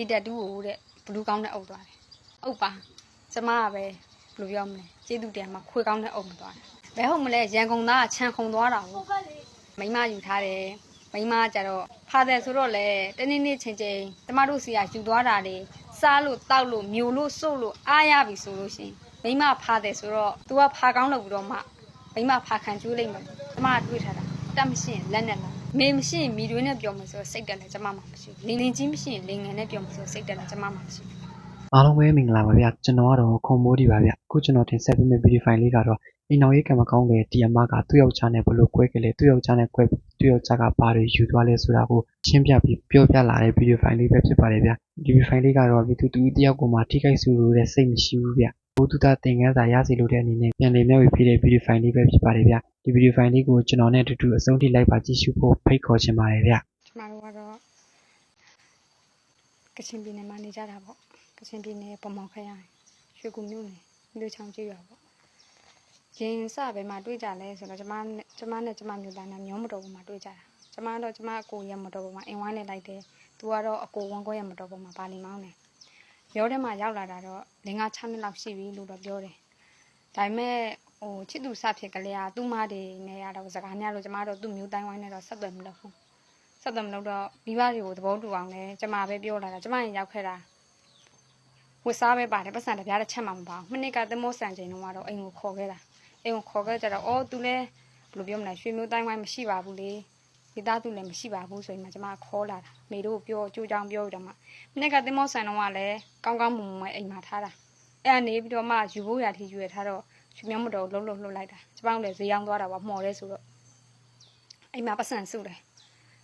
ဒီတက်တူးကိုတဲ့ဘလူးကောင်းနဲ့အုပ်သွားတယ်အုပ်ပါကျမကပဲဘယ်လိုပြောမလဲကျေးဇူးတင်မှာခွေကောင်းနဲ့အုပ်မသွားတယ်ဘယ်ဟုတ်မလဲရန်ကုန်သားကခြံခုံသွားတာဟုတ်မိမယူထားတယ်မိမကကြတော့ဖာတယ်ဆိုတော့လေတနေ့နေ့ချင်းချင်းကျမတို့စီကယူသွားတာလေစားလို့တောက်လို့မျိုးလို့စုပ်လို့အားရပြီဆိုလို့ရှရင်မိမဖာတယ်ဆိုတော့ तू ကဖာကောင်းလို့ပြီးတော့မှမိမဖာခံကျွေးလိုက်မယ်ကျမကတွေးထားတာတက်မရှိရင်လက်နဲ့လာ မေမရှိရင်မိတွင်းနဲ့ပြောမယ်ဆိုတော့စိတ်တက်လဲကျမမှမရှိဘူးလင်းလင်းကြီးမရှိရင်လင်းငယ်နဲ့ပြောမယ်ဆိုတော့စိတ်တက်လဲကျမမှမရှိဘူးအားလုံးပဲမင်္ဂလာပါဗျကျွန်တော်ကတော့ခွန်မိုးဒီပါဗျအခုကျွန်တော်တင်ဆက်ပေးမယ့် video file လေးကတော့အိမ်တော်ရေးကံမကောင်းတဲ့ဒီအမကသူ့ယောက်ျားနဲ့ဘယ်လိုကွဲခဲ့လဲသူ့ယောက်ျားနဲ့ကွဲသူ့ယောက်ျားကဘာတွေယူသွားလဲဆိုတာကိုရှင်းပြပြီးပြောပြလာတဲ့ video file လေးပဲဖြစ်ပါတယ်ဗျဒီ video file လေးကတော့ဒီသူတူတယောက်ကိုမှထိခိုက်ဆူလို့တဲ့စိတ်မရှိဘူးဗျ ဘုသူတာသင်ခန်းစာရစီလို့တဲ့အနေနဲ့ပြန်လည်မျှဝေပေးတဲ့ video file လေးပဲဖြစ်ပါတယ်ဗျဒီ video file လေးကိုကျွန်တော်နဲ့အတူတူအဆုံးထိလိုက်ပါကြည့်ရှုဖို့ဖိတ်ခေါ်ချင်ပါတယ်ဗျကျမတို့ကတော့ကချင်ပြည်နယ်မှာနေကြတာပေါ့ကချင်ပြည်နယ်ပုံမောင်ခရိုင်ရွှေကူမြို့နယ်လူချောင်းကြီးရွာပေါ့ရင်စပဲမှာတွေ့ကြလဲဆိုတော့ကျမနဲ့ကျမနဲ့ကျမမျိုးသားနဲ့မျိုးမတော်ပေါ်မှာတွေ့ကြတာကျမတော့ကျမအကိုရမတော်ပေါ်မှာအင်ဝိုင်းနဲ့လိုက်တယ်သူကတော့အကိုဝန်းခွဲရမတော်ပေါ်မှာပါလီမောင်းတယ် ရောထဲမှာရောက်လာတာတော့လင်္ကာ6နှစ်လောက်ရှိပြီလို့တော့ပြောတယ်ဒါပေမဲ့ဟိုချစ်သူစဖြစ်ကလေးကသူ့မတွေနဲ့ရတော့စကားများလို့ကျမတော့သူ့မျိုးတိုင်းဝိုင်းနဲ့တော့ဆက်သွယ်မလုပ်ဘူးဆက်သွယ်မလုပ်တော့မိဘတွေကိုသဘောတူအောင်လဲကျမပဲပြောလာတာကျမရင်ရောက်ခဲ့တာဝတ်စားပဲပါတယ်ပတ်စံတစ်ပြားတစ်ချက်မှမပါဘူးမိနစ်ကသမောဆန်ချိန်တော့ကတော့အိမ်ကိုခေါ်ခဲ့တာအိမ်ကိုခေါ်ခဲ့ကြတော့အော်သူလဲဘယ်လိုပြောမလဲရွှေမျိုးတိုင်းဝိုင်းမရှိပါဘူးလေ မိသားစုလည်းမရှိပါဘူးဆိုရင်မှကျမခေါ်လာတာမိတို့ပြောကြိုးကြောင်ပြောရတော့မှမိနစ်ကသမောဆန်တော့ကလည်းကောင်းကောင်းမွန်မွန်ပဲအိမ်မှာထားတာအဲ့အနေပြီးတော့မှယူဖို့ရထီယူရထားတော့ရွှေမျိုးမတော်လုံးလုံးလှုပ်လိုက်တာကျမတို့လည်းဈေးရောက်သွားတာပါမှော်ရဲဆိုတော့အိမ်မှာပတ်စံစုတယ်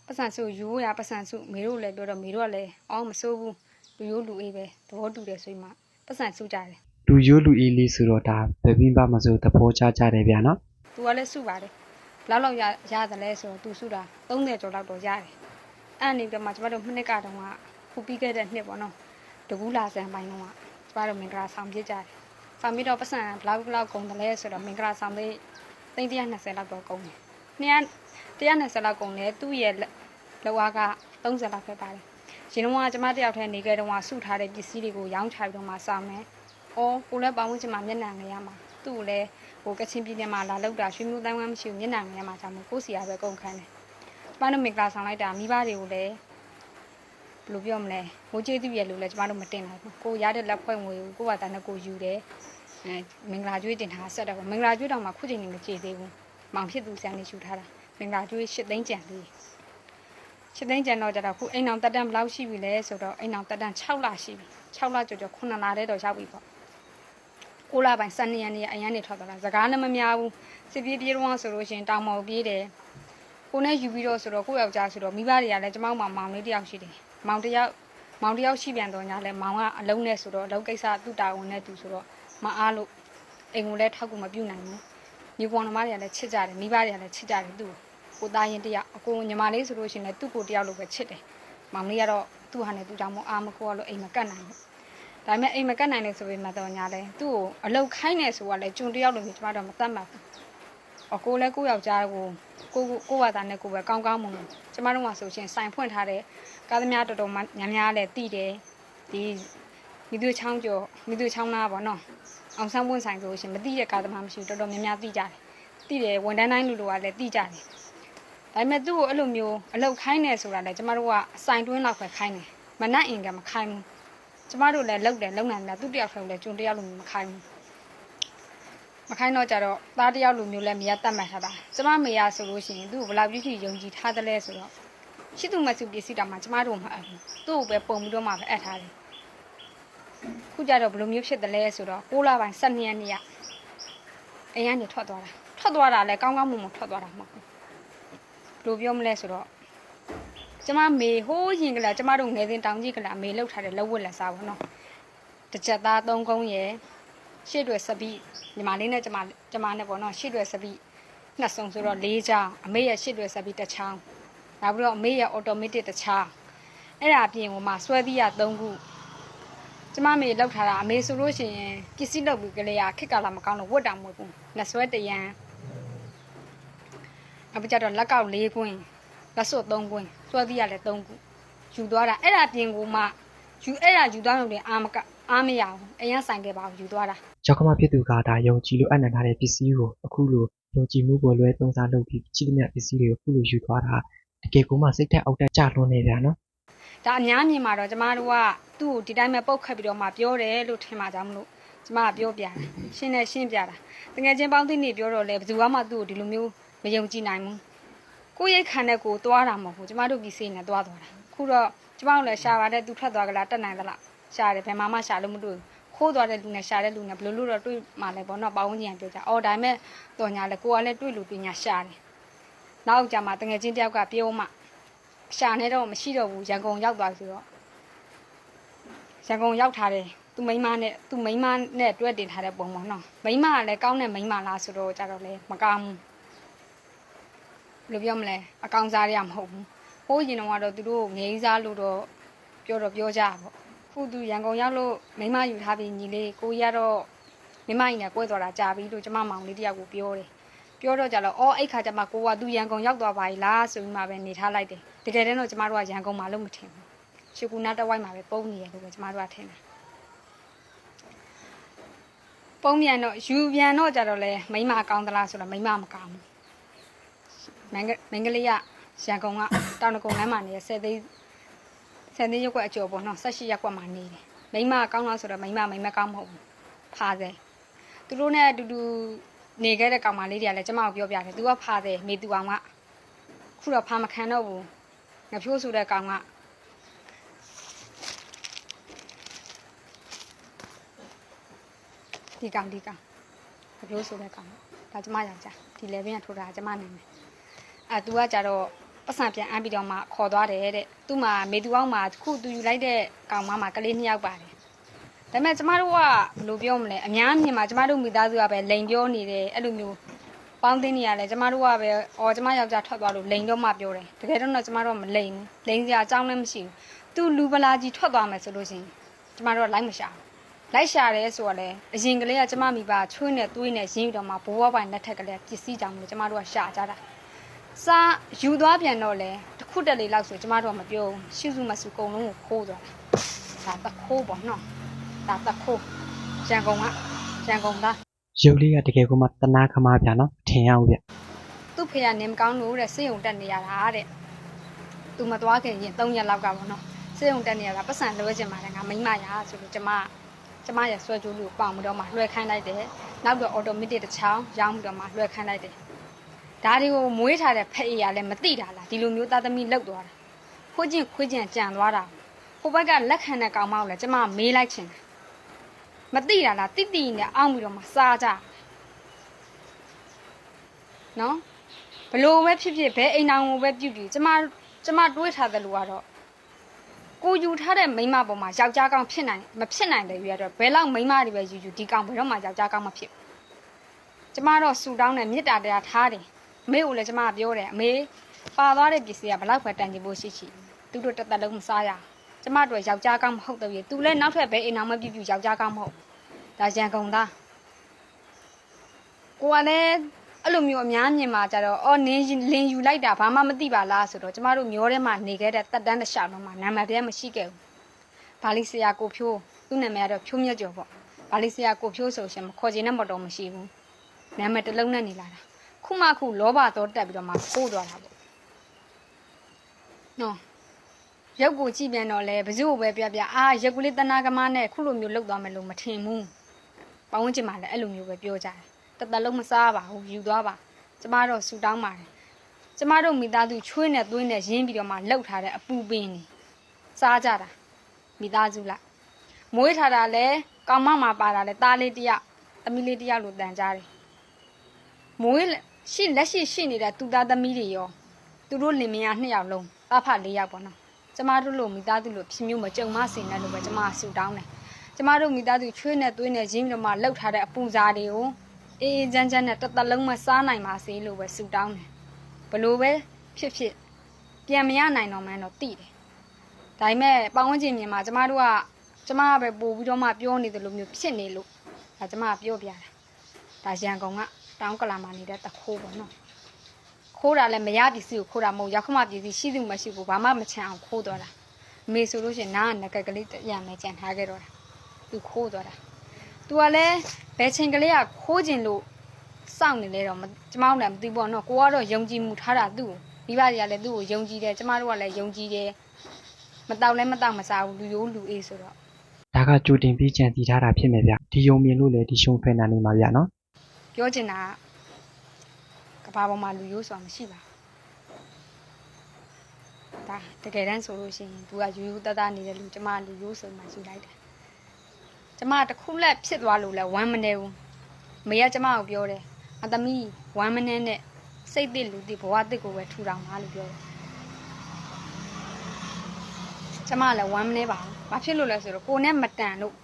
ပတ်စံစုယူရပတ်စံစုမေတို့လည်းပြောတော့မေတို့ကလည်းအောင်းမစိုးဘူးလူရိုးလူအေးပဲသဘောတူတယ်ဆိုရင်မှပတ်စံစုကြတယ်လူရိုးလူအေးလေးဆိုတော့ဒါဘယ်ပြီးပါမဆိုသဘောကျကြတယ်ဗျာနော်သူကလည်းစုပါတယ်ဘယ် လောက်လောက်ရရတယ်လဲဆိုတော့သူစုတာ30ကျော်လောက်တော့ရတယ်အဲ့အနေပြီးတော့မှကျမတို့နှစ်ကတော့ကခုပြီးခဲ့တဲ့နှစ်ပေါ့နော်တကူးလာဆန်ပိုင်းတော့ကကျမတို့မင်္ဂလာဆောင်ပြစ်ကြတယ်ဆောင်ပြီးတော့ပတ်စံဘလောက်ဘလောက်ကုန်တယ်လဲဆိုတော့မင်္ဂလာဆောင်လေး320လောက်တော့ကုန်တယ်120လောက်ကုန်တယ်သူ့ရဲ့လောက်အားက30လောက်ပဲပါတယ်ရှင်တော်ကကျမတယောက်တည်းနေခဲ့တော့စုထားတဲ့ပစ္စည်းတွေကိုရောင်းချပြီးတော့မှစောင်းမယ်။အော်ကိုလည်းပေါင်းဝင်ချင်မှမျက်နှာငယ်ရမှာ။ သူ့ကိုလည်းဟိုကချင်ပြည်နယ်မှာလာလောက်တာရွှေမျိုးတိုင်းဝမ်းမရှိဘူးမျက်နှာငယ်ရမှာကြောင့်မို့ကိုယ်စီရပဲကုန်ခန်းတယ်။ကျမတို့မင်္ဂလာဆောင်လိုက်တာမိဘတွေကိုလည်းဘယ်လိုပြောမလဲ။ငိုကျေးသူရဲ့လို့လည်းကျမတို့မတင်လိုက်ဘူး။ကိုရတဲ့လက်ဖွဲ့ငွေကိုကိုကတန်းနဲ့ကိုယူတယ်။အဲမင်္ဂလာကျွေးတင်ထားဆက်တော့မင်္ဂလာကျွေးတော့မှခုချိန်နေမကြည့်သေးဘူး။မောင်ဖြစ်သူဆန်နေယူထားတာ။မင်္ဂလာကျွေး၈သိန်းကျန်သေးတယ်။ရှစ်သိန်းကျန်တော့ကြတော့ခုအိမ်အောင်တက်တန်းဘယ်လောက်ရှိပြီလဲဆိုတော့အိမ်အောင်တက်တန်း6လရှိပြီ6လကျော်ကျော်9လတဲ့တော့ရောက်ပြီပေါ့ 9လပိုင်း12ရက်နေ့အရန်နေထွက်သွားတာစကားလည်းမများဘူးစစ်ပြေးပြေးတော့ဆိုလို့ရှရင်တောင်မော်ပြေးတယ်ကိုနဲ့ယူပြီးတော့ဆိုတော့ကိုယ့်ယောက်ျားဆိုတော့မိဘတွေကလည်းကျမတို့မှမောင်လေးတယောက်ရှိတယ်မောင်တယောက်မောင်တယောက်ရှိပြန်တော့ညာလဲမောင်ကအလုံးနဲ့ဆိုတော့အလုံးကိစ္စသူ့တာဝန်နဲ့သူဆိုတော့မအားလို့အိမ်ကိုလည်းထောက်ကူမပြုတ်နိုင်ဘူးညီကောင်တော်မတွေကလည်းချစ်ကြတယ်မိဘတွေကလည်းချစ်ကြတယ်သူ့ကိုကိုသားရင်တယောက်အကိုညီမလေးဆိုလို့ရှိရင်လည်းသူ့ကိုတယောက်လိုပဲချစ်တယ်။မောင်လေးကတော့သူ့ဟာနဲ့သူ့ကြောင့်မို့အာမကိုကလို့အိမ်မကတ်နိုင်ဘူး။ ဒါပေမဲ့အိမ်မကတ်နိုင်လို့ဆိုပေမဲ့တော့ညာလဲသူ့ကိုအလုတ်ခိုင်းနေဆိုကလည်းကျွန်တယောက်လိုမျိုးကျမတို့မတတ်မှတ်ဘူး။အကိုလည်းကိုယ့်ယောက်ျားကိုကိုကိုကိုဘာသာနဲ့ကိုပဲကောင်းကောင်းမွန်မွန်ကျမတို့ကဆိုရှင်စိုင်ဖွင့်ထားတဲ့ကားသမားတော်တော်များများလည်းတည်တယ်။ဒီမိသူချောင်းကျော်မိသူချောင်းသားပေါ့နော်။အောင်ဆန်းပွင့်ဆိုင်ဆိုလို့ရှင်မသိတဲ့ကားသမားမရှိဘူးတော်တော်များများသိကြတယ်။သိတယ်ဝန်တန်းတိုင်းလူလူကလည်းသိကြတယ်။ဒါပေမဲ့သူ့ကိုအဲ့လိုမျိုးအလုတ်ခိုင်းနေဆိုတာလေကျမတို့ကအစိုင်တွင်းလောက်ပဲခိုင်းတယ်မနှက်အင်ကမခိုင်းဘူး ကျမတို့လည်းလုတ်တယ်လုံနိုင်တယ်သူတယောက်ဆုံးလည်းကျွန်တယောက်လိုမျိုးမခိုင်းဘူးမခိုင်းတော့ကြတော့သားတယောက်လိုမျိုးလည်းမရတတ်မှတ်ထားတာကျမမေရဆိုလို့ရှိရင်သူ့ကိုဘယ်လောက်ပြည့်ပြည့်ယုံကြည်ထားသလဲဆိုတော့ရှိသူမစုပစ္စည်းတောင်မှကျမတို့မအပ်ဘူးသူ့ကိုပဲပုံပြီးတော့မှပဲအပ်ထားတယ်ခုကြတော့ဘယ်လိုမျိုးဖြစ်တယ်လဲဆိုတော့6လပိုင်း12ရက်နေ့ကအိမ်ကနေထွက်သွားတာထွက်သွားတာလည်းကောင်းကောင်းမွန်မွန်ထွက်သွားတာမဟုတ်ဘူးဘယ်လိုပြောမလဲဆိုတော့ ကျမမေဟိုးရင်ကလာကျမတို့ငယ်စဉ်တောင်ကြီးကလာမေလှုပ်ထားတဲ့လက်ဝတ်လက်စားပေါ့နော်တစ်ချက်သားသုံးကုန်းရယ်ရှေ့တွေစပီညီမလေးနဲ့ကျမကျမနဲ့ပေါ့နော်ရှေ့တွေစပီနှစ်စုံဆိုတော့၄ချောင်းအမေရဲ့ရှေ့တွေစပီတစ်ချောင်းနောက်ပြီးတော့အမေရဲ့အော်တိုမက်တစ်တစ်ချောင်းအဲ့ဒါအပြင်ဟိုမှာဆွဲသီးရ၃ခုကျမမေလှုပ်ထားတာအမေဆိုလို့ရှိရင်ပစ္စည်းလှုပ်ပြီးကလေးကခက်ကလာမကောင်းလို့ဝတ်တာမဟုတ်ဘူးလက်ဆွဲတရံနောက်ပြီးကြတော့လက်ကောက်၄ကွင်း လက်စွပ်၃ကွင်းစွဲသီးရလည်း၃ခုယူသွားတာအဲ့ဒါပြင်ကိုမှယူအဲ့ဒါယူသွားလို့လည်းအာမကအားမရဘူးအရင်ဆိုင်ခဲ့ပါဘူးယူသွားတာရောက်ခမဖြစ်သူကဒါယုံကြည်လို့အနံ့ထားတဲ့ပစ္စည်းကိုအခုလိုယုံကြည်မှုကိုလွဲသုံးစားလုပ်ပြီးကြည့်သမျှပစ္စည်းတွေကိုအခုလိုယူသွားတာတကယ်ကိုမှစိတ်ထက်အောက်တက်ကြလွန်းနေပြန်နော်ဒါအများမြင်မှာတော့ကျမတို့ကသူ့ကိုဒီတိုင်းပဲပုတ်ခတ်ပြီးတော့မှပြောတယ်လို့ထင်မှာကြောင့်မလို့ကျမကပြောပြတာရှင်းနဲ့ရှင်းပြတာတကယ်ချင်းပေါင်းသိနေပြောတော့လေဘယ်သူမှသူ့ကိုဒီလိုမျိုးမယုံကြည်နိုင်ဘူး ကိုယ့်ရိတ်ခံတဲ့ကိုသွားတာမဟုတ်ဘူးကျမတို့ကြီးစိတ်နဲ့သွားသွားတာခုတော့ကျမတို့လည်းရှာပါတယ်သူထွက်သွားကြလားတက်နိုင်သလားရှာတယ်ဘယ်မှာမှရှာလို့မတွေ့ဘူးခိုးသွားတဲ့လူနဲ့ရှာတဲ့လူနဲ့ဘယ်လိုလို့တော့တွေ့မှလဲပေါ့နော်ပေါင်းချင်းပြောကြအော်ဒါပေမဲ့တော်ညာလဲကိုကလည်းတွေ့လို့တွေ့ညာရှာတယ်နောက်ကြမှာတကယ်ချင်းတယောက်ကပြောမှရှာနေတော့မရှိတော့ဘူးရန်ကုန်ရောက်သွားဆိုတော့ရန်ကုန်ရောက်ထားတယ်သူမိန်းမနဲ့သူမိန်းမနဲ့တွဲတင်ထားတဲ့ပုံပေါ့နော်မိန်းမကလည်းကောင်းတဲ့မိန်းမလားဆိုတော့ကြတော့လေမကောင်းဘူး ဘယ်လိုပြောမလဲအကောင်စားရမဟုတ်ဘူးဟိုးရင်တော့ကတော့သူတို့ငိမ့်စားလို့တော့ပြောတော့ပြောကြပါပေါ့ခုသူရန်ကုန်ရောက်လို့မိန်းမယူထားပြီးညီလေးကိုကြီးကတော့မိန်းမကြီးနဲ့ကွဲသွားတာကြာပြီလို့ကျမမောင်လေးတယောက်ကိုပြောတယ်ပြောတော့ကြတော့အော်အဲ့ခါကျမှကိုကသူရန်ကုန်ရောက်သွားပါ ਈ လားဆိုပြီးမှပဲနေထားလိုက်တယ်တကယ်တမ်းတော့ကျမတို့ကရန်ကုန်မှာလို့မထင်ဘူးရှီကူနာတစ်ဝိုက်မှာပဲပုံနေရတယ်လို့ပဲကျမတို့ကထင်တယ်ပုံမြန်တော့ယူပြန်တော့ကြတော့လေမိမကောင်းသလားဆိုတော့မိမမကောင်းဘူး မင်္ဂမင်္ဂလိရရန်ကုန်ကတောင်တကုံလမ်းမှာနေတဲ့ဆယ်သိန်းဆယ်သိန်းရက်ကွက်အကျော်ပေါ့နော်၁၈ရက်ကွက်မှာနေတယ်မိမကောင်းလားဆိုတော့မိမမိမကောင်းမဟုတ်ဘူးဖားစေသူတို့နဲ့အတူတူနေခဲ့တဲ့ကောင်မလေးတွေကလည်းကျမကိုပြောပြတယ်။ तू ကဖားတယ်မေသူအောင်ကခုတော့ဖားမခံတော့ဘူး။ငဖြိုးဆိုတဲ့ကောင်ကဒီကောင်ဒီကောင်ငဖြိုးဆိုတဲ့ကောင်ဒါကျမယောက်ျားဒီလေဘင်းကထိုးတာကျမနာမည်။ အဲ तू ကကြတော့ပတ်စံပြန်အမ်းပြီးတော့မှခေါ်သွားတယ်တဲ့။သူ့မှာမေသူအောင်မှာခု तू ယူလိုက်တဲ့ကောင်မမှာကလေးနှစ်ယောက်ပါတယ်။ဒါပေမဲ့ကျမတို့ကဘယ်လိုပြောမလဲအများမြင်မှာကျမတို့မိသားစုကပဲလိန်ပြောနေတယ်အဲ့လိုမျိုးပေါင်းသိနေရလဲကျမတို့ကပဲအော်ကျမယောက်ျားထွက်သွားလို့လိန်တော့မှပြောတယ်တကယ်တော့တော့ကျမတို့ကမလိန်ဘူးလိန်စရာအကြောင်းလည်းမရှိဘူးသူလူပလာကြီးထွက်သွားမယ်ဆိုလို့ရှိရင်ကျမတို့ကလိုက်မရှာဘူးလိုက်ရှာတယ်ဆိုတော့လေအရင်ကလေးကကျမမိဘချွေးနဲ့သွေးနဲ့ရင်းပြီးတော့မှဘိုးဘွားပိုင်လက်ထက်ကလေးပစ္စည်းကြောင့်မလို့ကျမတို့ကရှာကြတာ စားယူသွားပြန်တော့လေတစ်ခုတက်လေးလောက်ဆိုကျမတို့ကမပြောဘူးရှုစုမစုအကုန်လုံးကိုခိုးသွားတာဒါတခိုးပေါ့နော်ဒါတခုရန်ကုန်ကရန်ကုန်သားရုပ်လေးကတကယ်ကိုမှတနာခမဗျာနော်ထင်ရဘူးဗျသူ့ဖေကနေမကောင်းလို့တဲ့စေယုံတက်နေရတာတဲ့သူမသွားခင်ရင်3ရက်လောက်ကပေါ့နော်စေယုံတက်နေရတာပတ်စံလွှဲချင်ပါတယ်ငါမိမရဆိုလို့ကျမကျမရဆွဲကြိုးလို့ပေါင်ပြီးတော့မှလွှဲခိုင်းလိုက်တယ်နောက်တော့အော်တိုမက်တစ်တစ်ချောင်းရောင်းပြီးတော့မှလွှဲခိုင်းလိုက်တယ် ဒါတွေကိုမွေးထားတဲ့ဖက်အေးရလည်းမသိတာလားဒီလိုမျိုးသားသမီးလောက်သွားတာခွေးချင်းခွေးချင်းကြံသွားတာဟိုဘက်ကလက်ခံတဲ့ကောင်မကိုလည်းကျမမေးလိုက်ချင်တယ်မသိတာလားတိတိနဲ့အောင်းပြီးတော့မှစားကြနော်ဘလို့ပဲဖြစ်ဖြစ်ဘဲအိမ်အောင်ကိုပဲပြုတ်ပြီးကျမကျမတွေးထားတယ်လို့ကတော့ကိုယူထားတဲ့မိန်းမပေါ်မှာယောက်ျားကောင်းဖြစ်နိုင်မဖြစ်နိုင်တယ်ရွေးတော့ဘယ်လောက်မိန်းမတွေပဲယူယူဒီကောင်ဘယ်တော့မှယောက်ျားကောင်းမဖြစ်ဘူးကျမတော့ဆူတောင်းနဲ့မေတ္တာတရားထားတယ် အမေကိုလည်းကျမကပြောတယ်အမေပါသွားတဲ့ပစ္စည်းကဘလောက်ပဲတန်ကြဖို့ရှိရှိသူတို့တစ်သက်လုံးမစားရအောင်ကျမတို့ယောက်ျားကောင်းမဟုတ်တော့ရေသူလည်းနောက်ထပ်ဘဲအိမ်အောင်မပြုတ်ပြုတ်ယောက်ျားကောင်းမဟုတ်ဘူးဒါရန်ကုန်သားကိုကလည်းအဲ့လိုမျိုးအများမြင်မှာကြတော့အော်နင်းလင်ယူလိုက်တာဘာမှမသိပါလားဆိုတော့ကျမတို့မျိုးထဲမှာနေခဲ့တဲ့တက်တန်းတစ်လျှောက်လုံးမှာနာမည်ပြဲမရှိခဲ့ဘူး။ဘာလီဆရာကိုဖြိုးသူ့နာမည်ကတော့ဖြိုးမြတ်ကျော်ပေါ့။ဘာလီဆရာကိုဖြိုးဆိုရှင်မခေါ်ချင်တဲ့မတော်မရှိဘူး။နာမည်တစ်လုံးနဲ့နေလာတာ။ ခုမှခုလောဘတော့တက်ပြီးတော့မှပို့သွားတာပေါ့။နော်ရုပ်ကိုကြည့်ပြန်တော့လဲဘဇုကိုပဲပြပြအာရုပ်ကလေးတနာကမနဲ့ခုလိုမျိုးလောက်သွားမယ်လို့မထင်ဘူး။ပတ်ဝန်းကျင်မှာလည်းအဲ့လိုမျိုးပဲပြောကြတယ်။တသက်လုံးမစားပါဘူးယူသွားပါ။ကျမတော့ဆူတောင်းပါတယ်။ကျမတို့မိသားစုချွေးနဲ့သွင်းနဲ့ရင်းပြီးတော့မှလှုပ်ထားတဲ့အပူပင်နေစားကြတာမိသားစုလားမွေးထားတာလဲကောင်မမှာပါတာလဲသားလေးတစ်ယောက်သမီးလေးတစ်ယောက်လို့တန်ကြတယ်။မွေး ရှိလက်ရှိရှိနေတဲ့သူသားသမီးတွေရောသူတို့လင်မယားနှစ်ယောက်လုံးသားဖလေးယောက်ပေါ့နော်။ကျမတို့လိုမိသားစုလိုဖြစ်မျိုးမကြုံမစင်နဲ့လို့ပဲကျမဆူတောင်းတယ်။ကျမတို့မိသားစုချွေးနဲ့သွေးနဲ့ရင်းပြီးတော့မှလှုပ်ထားတဲ့အပူစားတွေကိုအေးအေးချမ်းချမ်းနဲ့တစ်သက်လုံးမစားနိုင်ပါစေလို့ပဲဆူတောင်းတယ်။ဘလို့ပဲဖြစ်ဖြစ်ပြန်မရနိုင်တော့မှန်းတော့သိတယ်။ဒါပေမဲ့ပတ်ဝန်းကျင်မြင်မှာကျမတို့ကကျမကပဲပို့ပြီးတော့မှပြောနေတယ်လို့မျိုးဖြစ်နေလို့ဒါကျမကပြောပြတာ။ဒါရန်ကုန်က တောင်းကလာမှာနေတဲ့တခိုးပေါ့နော်။ခိုးတာလည်းမရပစ္စည်းကိုခိုးတာမဟုတ်ရောက်ခမပစ္စည်းရှိသူမရှိဘူးဘာမှမချမ်းအောင်ခိုးတော့တာမေဆိုလို့ရှရင်နားကငကက်ကလေးရံမယ်ကြံထားခဲ့တော့တာသူခိုးသွားတာသူကလည်းဘယ်ချိန်ကလေးကခိုးခြင်းလို့စောင့်နေလေတော့မကျမတို့လည်းမသိဘူးပေါ့နော်ကိုကတော့ယုံကြည်မှုထားတာသူ့ကိုမိဘတွေကလည်းသူ့ကိုယုံကြည်တယ်ကျမတို့ကလည်းယုံကြည်တယ်မတောက်လည်းမတောက်မစားဘူးလူရိုးလူအေးဆိုတော့ဒါကကြိုတင်ပြီးကြံတည်ထားတာဖြစ်မယ်ဗျဒီယုံမြင်လို့လေဒီရှုံဖယ်နာနေမှာဗျနော် ပြောချင်တာကကဘာပေါ်မှာလူရိုးဆိုတာမရှိပါဘူးဒါတကယ်တမ်းဆိုလို့ရှိရင်သူကယူယူတတ်တနေတဲ့လူကျမလူရိုးဆိုမှယူလိုက်တယ်ကျမတစ်ခုလက်ဖြစ်သွားလို့လဲဝမ်းမနေဘူးမေကကျမကိုပြောတယ်အသမီးဝမ်းမနေနဲ့စိတ်တစ်လူတစ်ဘဝတစ်ကိုပဲထူထောင်ပါလို့ပြောတယ်ကျမလည်းဝမ်းမနေပါဘူးဘာဖြစ်လို့လဲဆိုတော့ကိုနဲ့မတန်လို့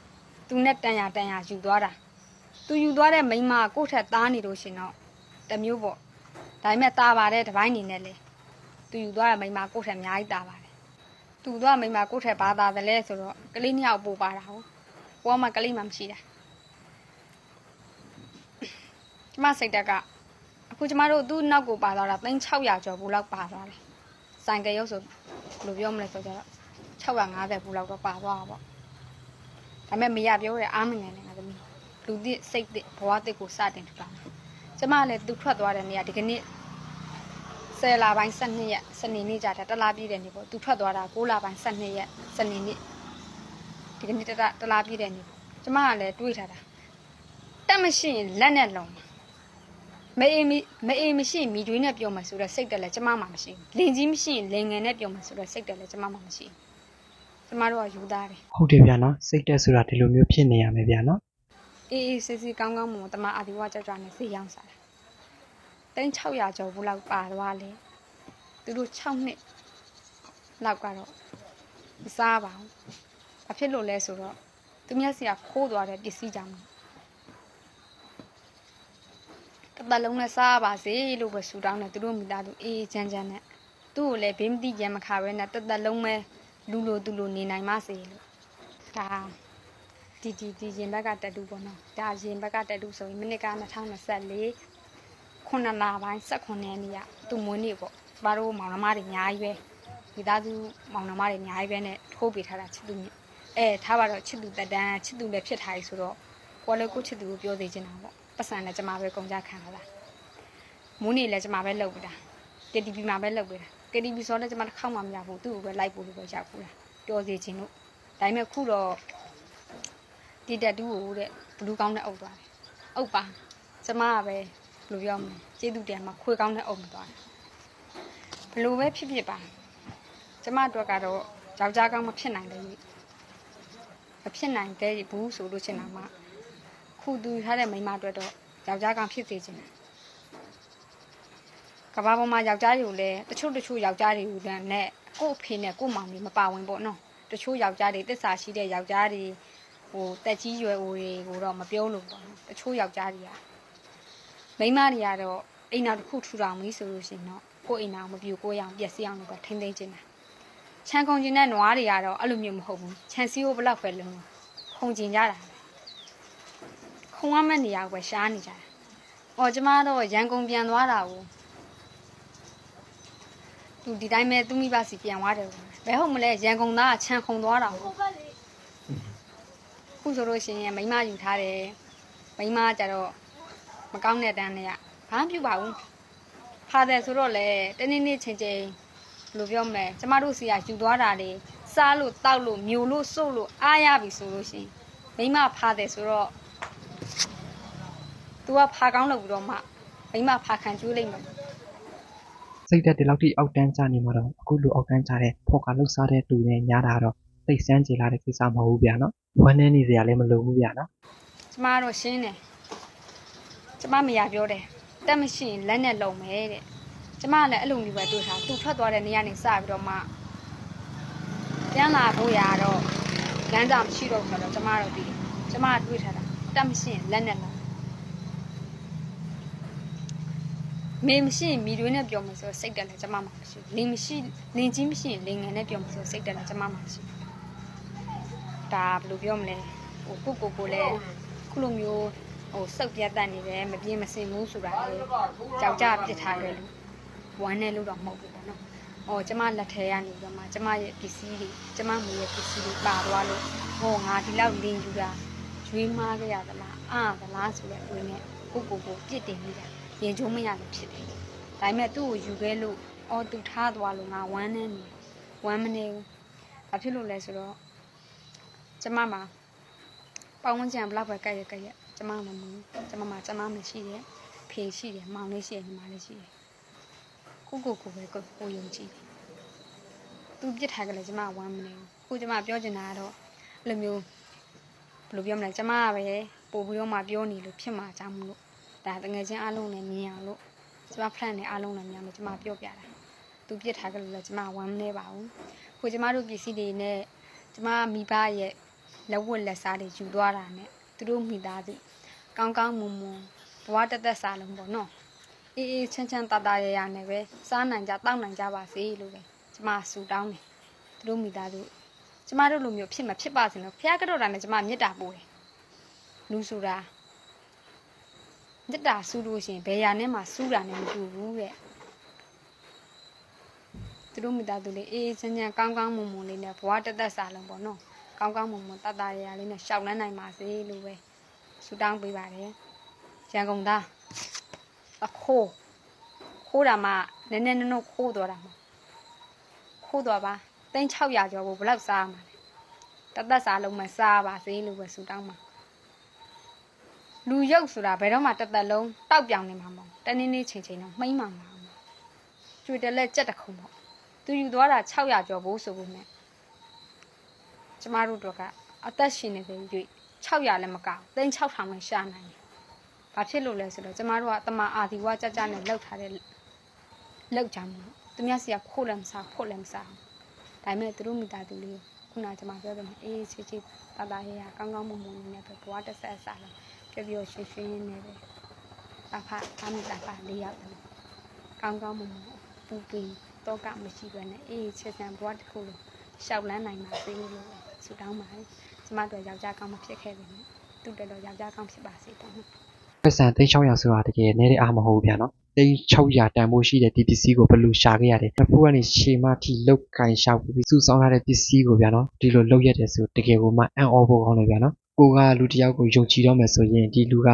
သူနဲ့တန်ရတန်ရယူသွားတာ သူယူသွားတဲ့မိန်းမကကိုယ့်ထက်သားနေလို့ရှင်တော့တစ်မျိုးပေါ့ဒါပေမဲ့ตาပါတယ်တစ်ပိုင်းနေနဲ့လေသူယူသွားတဲ့မိန်းမကိုယ့်ထက်အများကြီးตาပါတယ်သူသွားမိန်းမကိုယ့်ထက်ဘာသာတယ်လဲဆိုတော့ကလေးနှစ်ယောက်ပို့ပါတာဟုတ်ဘောမကလေးမှမရှိတာကျမစိတ်တက်ကအခုကျမတို့သူ့နောက်ကိုပါသွားတာ3600ကျော်ဘူးလောက်ပါသွားတယ်ဆိုင်ကရုပ်ဆိုဘယ်လိုပြောမလဲဆိုတော့650ဘူးလောက်တော့ပါသွားတာပေါ့ဒါပေမဲ့မရပြောတယ်အားမငယ်နဲ့ငါသမီး ီး လူသစ်စိတ်သစ်ဘဝသစ်ကိုစတင်ထူထောင်တာကျမလည်းသူထွက်သွားတဲ့နေရာဒီကနေ့10လပိုင်း12ရက်စနေနေ့ကြတာတလားပြည့်တဲ့နေ့ပေါ့သူထွက်သွားတာ9လပိုင်း12ရက်စနေနေ့ဒီကနေ့တတတလားပြည့်တဲ့နေ့ပေါ့ကျမကလည်းတွေးထားတာတက်မရှိရင်လက်နဲ့လုံးမအေးမမအေးမရှိရင်မိကျွေးနဲ့ပြောမှဆိုတော့စိတ်တက်လည်းကျမမှမရှိဘူးလင်ကြီးမရှိရင်လင်ငယ်နဲ့ပြောမှဆိုတော့စိတ်တက်လည်းကျမမှမရှိဘူးကျမတို့ကယူသားတယ်ဟုတ်တယ်ဗျနော်စိတ်တက်ဆိုတာဒီလိုမျိုးဖြစ်နေရမယ်ဗျနော် အေးအေးဆေးဆေးကောင်းကောင်းမွန်မွန်တမအာဒီဝါကြောက်ကြနဲ့ဈေးရောက်စားတာတိန်း600ကျော်ဘူးလောက်ပါသွားလေသူတို့6နှစ်လောက်ကတော့မစားပါဘူးဘာဖြစ်လို့လဲဆိုတော့သူမျက်စိကခိုးသွားတဲ့ပစ္စည်းကြောင့်တစ်ပတ်လုံးနဲ့စားပါစေလို့ပဲဆူတောင်းတယ်သူတို့မိသားစုအေးအေးချမ်းချမ်းနဲ့သူ့ကိုလည်းဘေးမတိကြမ်းမခါပဲနဲ့တစ်သက်လုံးပဲလူလိုသူလိုနေနိုင်ပါစေလို့ဒါ ဒီဒီဒီရင်ဘက်ကတက်တူပေါ့နော်ဒါရင်ဘက်ကတက်တူဆိုရင်မိနစ်က2024ခုနှစ်လပိုင်း18ရက်နေ့ကသူ့မွေးနေ့ပေါ့ကျမတို့မောင်နှမတွေအများကြီးပဲမိသားစုမောင်နှမတွေအများကြီးပဲနဲ့ထိုးပေးထားတာချစ်သူမြင့်အဲထားပါတော့ချစ်သူတက်တန်းချစ်သူလည်းဖြစ်ထားပြီဆိုတော့ကိုယ်လည်းကိုယ့်ချစ်သူကိုပြောသေးချင်တာပေါ့ပတ်စံလည်းကျမပဲကုန်ကြခံရတာမွေးနေ့လည်းကျမပဲလုပ်ပေးတာ KTV မှာပဲလုပ်ပေးတာ KTV ဆိုတော့ကျမတစ်ခေါက်မှမရဘူးသူ့ကိုပဲလိုက်ပို့လို့ပဲရောက်ဘူးလားပြောသေးချင်လို့ဒါပေမဲ့ခုတော့ ဒီတက်တူးကိုတဲ့ဘလူးကောင်းနဲ့အုပ်သွားတယ်။အုပ်ပါကျမကပဲဘယ်လိုပြောမလဲကျေးဇူးတင်မှာခွေကောင်းနဲ့အုပ်မသွားတယ်။ဘလို့ပဲဖြစ်ဖြစ်ပါကျမတို့ကတော့ယောက်ျားကောင်းမဖြစ်နိုင်တယ်ကြီးမဖြစ်နိုင်တဲ့ဘူးဆိုလို့ချင်တာမှခုသူထားတဲ့မိန်းမအတွက်တော့ယောက်ျားကောင်းဖြစ်စေချင်တယ်ကဘာပေါ်မှာယောက်ျားတွေကိုလည်းတချို့တချို့ယောက်ျားတွေကိုလည်းနဲ့ကို့အဖေနဲ့ကို့မောင်တွေမပါဝင်ပေါ့နော်တချို့ယောက်ျားတွေတစ္ဆာရှိတဲ့ယောက်ျားတွေ ဟိုတက်ကြီးရွယ်အိုတွေကိုတော့မပြောလို့ပေါ့နော်တချို့ယောက်ျားတွေကမိန်းမတွေကတော့အိမ်နောက်တစ်ခုထူထောင်ပြီဆိုလို့ရှိရင်တော့ကိုယ့်အိမ်နောက်မပြိုကိုယ့်ရအောင်ပျက်စီးအောင်လို့ပဲထိမ့်သိမ့်ချင်တာချန်ကုန်ကျင်တဲ့နွားတွေကတော့အဲ့လိုမျိုးမဟုတ်ဘူးချန်စီကိုဘလောက်ပဲလုံးခုံကျင်ကြတာပဲခုံရမယ့်နေရာကိုပဲရှားနေကြတာ။အော်ကျမတော့ရန်ကုန်ပြန်သွားတာကိုသူဒီတိုင်းပဲသူမိဘစီပြန်သွားတယ်ဘယ်ဟုတ်မလဲရန်ကုန်သားကချန်ခုံသွားတာကို ခုဆိုလို့ရှိရင်မိန်းမယူထားတယ်မိန်းမကြတော့မကောင်းတဲ့တန်းတွေကဘာမှပြုပါဘူးဖာတယ်ဆိုတော့လေတနေ့နေ့ချင်းချင်းဘယ်လိုပြောမလဲကျမတို့စီကယူသွားတာလေစားလို့တောက်လို့မျိုးလို့စုပ်လို့အားရပြီဆိုလို့ရှိရင်မိန်းမဖာတယ်ဆိုတော့ तू ကဖာကောင်းလို့ပြီးတော့မှမိန်းမဖာခံကျွေးလိုက်မယ်စိတ်တက်ဒီလောက်ထိအောက်တန်းကျနေမှာတော့အခုလိုအောက်တန်းကျတဲ့ဖော်ကလှုပ်ရှားတဲ့လူတွေညားတာတော့ သိစမ်းကြလာတဲ့ကိစ္စမဟုတ်ဘူးဗျနော်ဝမ်းနေနေစရာလည်းမလိုဘူးဗျနော်ကျမကတော့ရှင်းတယ်ကျမမရပြောတယ်တက်မရှိရင်လက်နဲ့လုံမယ်တဲ့ကျမကလည်းအဲ့လိုမျိုးပဲတွေ့ထားသူထွက်သွားတဲ့နေရာနေစပြီးတော့မှပြန်လာဖို့ရတော့လမ်းကြောင်မရှိတော့ဘူးဆိုတော့ကျမတို့ဒီကျမကတွေ့ထားတာတက်မရှိရင်လက်နဲ့လုံမေမရှိရင်မိတွေနဲ့ပြောမယ်ဆိုတော့စိတ်တက်လည်းကျမမှမရှိဘူးလင်မရှိလင်ကြီးမရှိရင်လင်ငယ်နဲ့ပြောမယ်ဆိုတော့စိတ်တက်လည်းကျမမှမရှိဘူး ဒါဘယ်လိုပြောမလဲဟိုကိုကိုကိုလည်းခုလိုမျိုးဟိုစုပ်ပြတ်တတ်နေတယ်မပြင်းမစင်ဘူးဆိုတာလေကြောက်ကြပြစ်ထားတယ်လို့ဝမ်းနဲ့လို့တော့မဟုတ်ဘူးပေါ့နော်ဟောကျမလက်ထဲကနေပြီးတော့မှကျမရဲ့ပစ္စည်းတွေကျမမူရဲ့ပစ္စည်းတွေပါသွားလို့ဟောငါဒီလောက်လင်းယူတာရွေးမားခဲ့ရသလားအာသလားဆိုတဲ့အတွေ့နဲ့ကိုကိုကိုပြစ်တင်နေတာရင်ကျုံးမရလို့ဖြစ်တယ်ဒါပေမဲ့သူ့ကိုယူခဲ့လို့အော်သူထားသွားလို့ငါဝမ်းနေနေဝမ်းမနေဘူးဘာဖြစ်လို့လဲဆိုတော့ ကျမမှာပေါင်းဝန်းကျင်ဘလောက်ပဲကြက်ရကြက်ရကျမမမူကျမမှာကျမမရှိတယ်ဖေရှိတယ်မောင်လေးရှိတယ်ညီမလေးရှိတယ်ကိုကိုကိုပဲကိုကိုယုံကြည်တယ်သူပြစ်ထားကြလဲကျမဝမ်းမနေဘူးခုကျမပြောချင်တာကတော့အဲ့လိုမျိုးဘယ်လိုပြောမလဲကျမကပဲပို့ပြီးတော့မှပြောနေလို့ဖြစ်မှာကြောင့်မလို့ဒါတငယ်ချင်းအားလုံးနဲ့မြင်အောင်လို့ကျမ plan နဲ့အားလုံးနဲ့မြင်အောင်လို့ကျမပြောပြတာသူပြစ်ထားကြလို့လဲကျမဝမ်းမနေပါဘူးခုကျမတို့ပစ္စည်းတွေနဲ့ကျမမိဘရဲ့ လက်ဝတ်လက်စားတွေယူသွားတာနဲ့သူတို့မိသားစုကောင်းကောင်းမွန်မွန်ဘဝတက်တက်စားလုံးပေါ့နော်အေးအေးချမ်းချမ်းတာတာရရနဲ့ပဲစားနိုင်ကြတောက်နိုင်ကြပါစေလို့ပဲကျမဆူတောင်းတယ်သူတို့မိသားစုကျမတို့လိုမျိုးဖြစ်မှာဖြစ်ပါစေလို့ဖះကတော့တာနဲ့ကျမမေတ္တာပို့တယ်လူဆိုတာမေတ္တာဆူလို့ရှရင်ဘယ်ရာနဲ့မှဆူတာနဲ့မတူဘူးတဲ့သူတို့မိသားစုလေးအေးအေးချမ်းချမ်းကောင်းကောင်းမွန်မွန်လေးနဲ့ဘဝတက်တက်စားလုံးပေါ့နော် ကောင်းကောင်းမွန်မွန်တတ်တာရရလေးနဲ့ရှောက်လန်းနိုင်ပါစေလို့ပဲဆူတောင်းပေးပါတယ်ရန်ကုန်သားအခိုးခိုးတာမှနည်းနည်းနုံနုံခိုးသွားတာမှခိုးသွားပါသိန်း600ကျော်ကိုဘယ်လောက်စားမှာလဲတသက်စားလုံးမစားပါစေလို့ပဲဆူတောင်းမှာလူရုပ်ဆိုတာဘယ်တော့မှတစ်သက်လုံးတောက်ပြောင်နေမှာမဟုတ်တနေ့နေ့ချိန်ချိန်တော့မှိမ့်မှမှာကျွေတလက်ကြက်တစ်ခုပေါ့သူယူသွားတာ600ကျော်ဖို့ဆိုဖို့နဲ့ ကျမတို့တို့ကအသက်ရှင်နေတဲ့ရွေ600လည်းမကောက်သိန်း6000ပဲရှာနိုင်တယ်။ဘာဖြစ်လို့လဲဆိုတော့ကျမတို့ကတမအာဒီဝကြကြနဲ့လောက်ထားတဲ့လောက်ကြမှာ။သူများစီကခိုးလည်းမစားဖို့လည်းမစားဘူး။ဒါပေမဲ့သူတို့မိသားစုလေးခုနကကျမပြောတယ်အေးချစ်ချစ်တတရရကောင်းကောင်းမွန်မွန်နဲ့ပဲဘဝတစ်ဆက်စားလို့ပျော်ပျော်ရွှင်ရွှင်နဲ့ပဲအဖအမိတာဖလေးရောက်တယ်။ကောင်းကောင်းမွန်မွန်ပူပီတော့ကမရှိဘဲနဲ့အေးချစ်ဆန်ဘဝတစ်ခုလို့ရှောက်လန်းနိုင်ပါစေလို့ ဆုတောင်းပါတယ်။ကျမတို့ယောက်ျားကောင်းမဖြစ်ခဲ့ပါနဲ့။သူ့တော်တော်ယောက်ျားကောင်းဖြစ်ပါစေတောင်းပတ်စံ3600ဆိုတာတကယ်နည်းတဲ့အားမဟုတ်ဘူးဗျာနော်3600တန်ဖို့ရှိတဲ့ဒီပစ္စည်းကိုဘယ်လိုရှာခဲ့ရတယ်အဖိုးကနေရှေမထိလောက်ကင်ရှောက်ပြီးစုဆောင်းထားတဲ့ပစ္စည်းကိုဗျာနော်ဒီလိုလောက်ရတယ်ဆိုတကယ်ကိုမှအံ့ဩဖို့ကောင်းတယ်ဗျာနော်ကိုကလူတစ်ယောက်ကိုယုံကြည်တော့မယ်ဆိုရင်ဒီလူက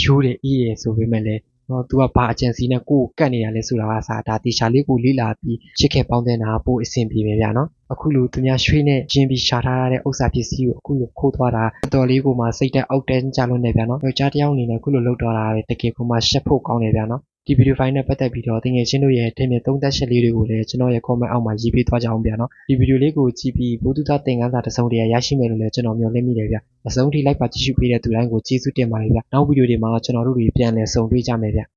ရိုးတယ်အေးတယ်ဆိုပေမဲ့လည်း နော် तू ကဘာအကြံစီနဲ့ကိုကိုကတ်နေတာလဲဆိုတာကစားဒါတေချာလေးကိုလေးလာပြီးချစ်ခဲ့ပေါင်းတဲ့နာပို့အဆင်ပြေမယ်ဗျာနော်အခုလူသူများရွှေနဲ့ကျင်းပြီးရှာထားတဲ့ဥစ္စာပစ္စည်းကိုအခုလိုခိုးသွားတာတော်တော်လေးကိုမှစိတ်တက်အောက်တန်းကြလို့နေဗျာနော်ယောက်ျားတစ်ယောက်အနေနဲ့အခုလိုလောက်တော့တာပဲတကယ်ကိုမှရှက်ဖို့ကောင်းတယ်ဗျာနော် ဒီဗီဒီယိုဖိုင်နဲ့ပတ်သက်ပြီးတော့တကယ်ချင်းတို့ရဲ့ထင်မြင်သုံးသပ်ချက်လေးတွေကိုလည်းကျွန်တော်ရဲ့ comment အောက်မှာရေးပေးသွားကြအောင်ဗျာနော်ဒီဗီဒီယိုလေးကိုကြည့်ပြီးဘုသူသားသင်ခန်းစာတစ်စုံတရာရရှိမယ်လို့လည်းကျွန်တော်မျှော်လင့်မိတယ်ဗျအဆုံးထိလိုက်ပါကြည့်ရှုပေးတဲ့သူတိုင်းကိုကျေးဇူးတင်ပါတယ်ဗျနောက်ဗီဒီယိုတွေမှာကျွန်တော်တို့တွေပြန်လည်ဆုံတွေ့ကြမယ်ဗျ